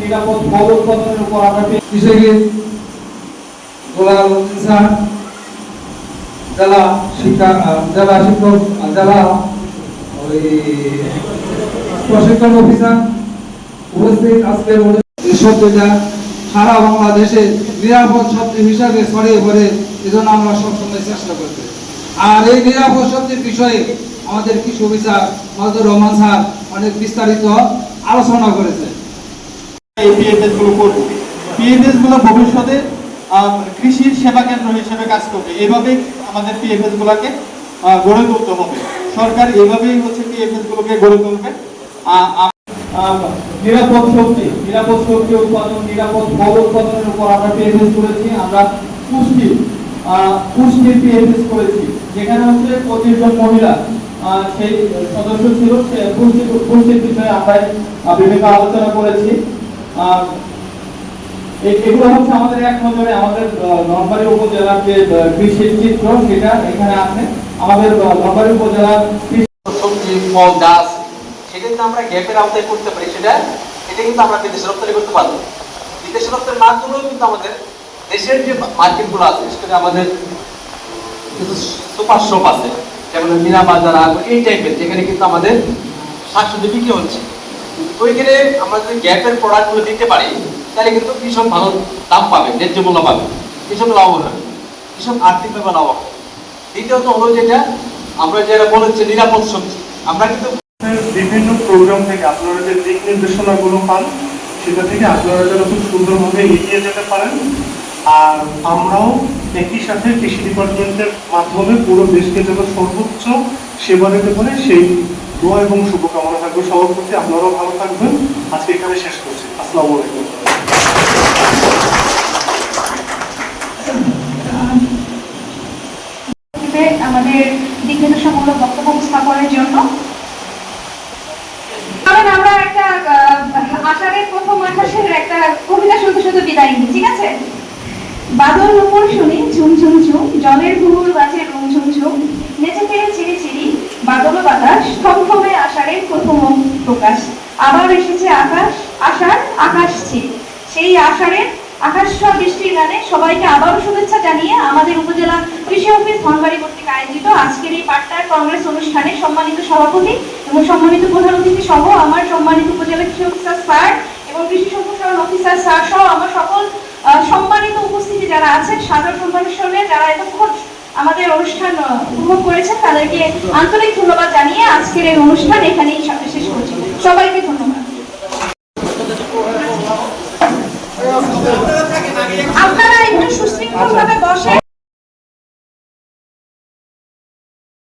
নিরাপদ উপর জেলা শিক্ষা শিক্ষক ওই প্রশিক্ষণ অফিসার উপস্থিত সারা বাংলাদেশে নিরাপদ শব্দ হিসাবে ছড়িয়ে পড়ে, এজন্য আমরা সবসময় চেষ্টা করছি আর এই নিরাপদ শব্দের বিষয়ে আমাদের কৃষি অফিসার মজুর রহমান স্যার অনেক বিস্তারিত আলোচনা করেছে ভবিষ্যতে কৃষির সেবা কেন্দ্র হিসেবে কাজ করবে। এভাবেই আমাদের গড়ে তুলতে হবে। সরকার এভাবেই হচ্ছে গড়ে তুলবে। নিরাপদ শক্তি নিরাপদ শক্তি উৎপাদন, নিরাপদ ফল উৎপাদনের উপর আমরা পিএফএস করেছি, আমরা পুষ্টি পুষ্টির পিএফএস করেছি। যেখানে হচ্ছে পঁচিশ জন মহিলা সেই সদস্য ছিল, সে পুষ্টি, পুষ্টির বিষয়ে আমরা বিভিন্ন আলোচনা করেছি। এগুলো হচ্ছে আমাদের এক আমাদের উপজেলার যে চিত্র, সেটা এখানে আছে। আমাদের উপজেলার সবজি ফল সেটা কিন্তু আমরা গ্যাপের আওতায় করতে পারি। সেটা এটা কিন্তু আমরা রপ্তানি করতে পারব। বিদেশে রপ্তানি না করলেও কিন্তু আমাদের দেশের যে মার্কেটগুলো আছে করে আমাদের কিছু সুপার শপ আছে, যেমন মিনা বাজার এই টাইপের যেখানে কিন্তু আমাদের শাকসবজি বিক্রি হচ্ছে। ওইখানে আমরা যদি গ্যাপের প্রোডাক্টগুলো দিতে পারি, তাহলে কিন্তু কৃষক ভালো দাম পাবে, ন্যায্য মূল্য পাবে, কৃষক লাভবান হবে, কৃষক আর্থিকভাবে লাভবান হবে। দ্বিতীয়ত হলো যেটা, আমরা যেটা বলেছি, নিরাপদ সবজি। আমরা কিন্তু বিভিন্ন প্রোগ্রাম থেকে আপনারা যে দিক নির্দেশনাগুলো পান, সেটা থেকে আপনারা যেন খুব সুন্দরভাবে এগিয়ে যেতে পারেন। আর আমরাও একই সাথে কৃষি ডিপার্টমেন্টের মাধ্যমে পুরো দেশকে যেন সর্বোচ্চ সেবা দিতে পারে, সেই দোয়া এবং শুভকামনা থাকবে সবার প্রতি আপনারাও ভালো থাকবেন। আজকে এখানে শেষ করছি। আসসালামু আলাইকুম। বক্তব্য জন্য। কারণ আমরা একটা প্রথম একটা কবিতা বিদায় নিই, ঠিক আছে? বাদল উপর শুনি ঝুম ঝুম ঝুম জলের ঘুঘুর বাজে প্রকাশ। আবার এসেছে আকাশ আষাঢ় আকাশ ছিল সেই আষাঢ়ের আকাশ বৃষ্টির গানে সবাইকে আবারও শুভেচ্ছা জানিয়ে আমাদের উপজেলা কৃষি অফিস ধনবাড়ি কর্তৃক আয়োজিত আজকের এই পাট্টার কংগ্রেস অনুষ্ঠানে সম্মানিত সভাপতি এবং সম্মানিত প্রধান অতিথি সহ আমার সম্মানিত উপজেলা কৃষি অফিসার স্যার এবং কৃষি সম্প্রসারণ অফিসার স্যার সহ আমার সকল সম্মানিত উপস্থিতি যারা আছেন, সাধারণ সঙ্গে যারা এতক্ষণ আমাদের অনুষ্ঠান উপভোগ করেছেন, তাদেরকে আন্তরিক ধন্যবাদ জানিয়ে আজকের এই অনুষ্ঠান এখানেই শেষ করছি সবাইকে ধন্যবাদ আপনারা একটু সুশৃঙ্খল ভাবে বসে।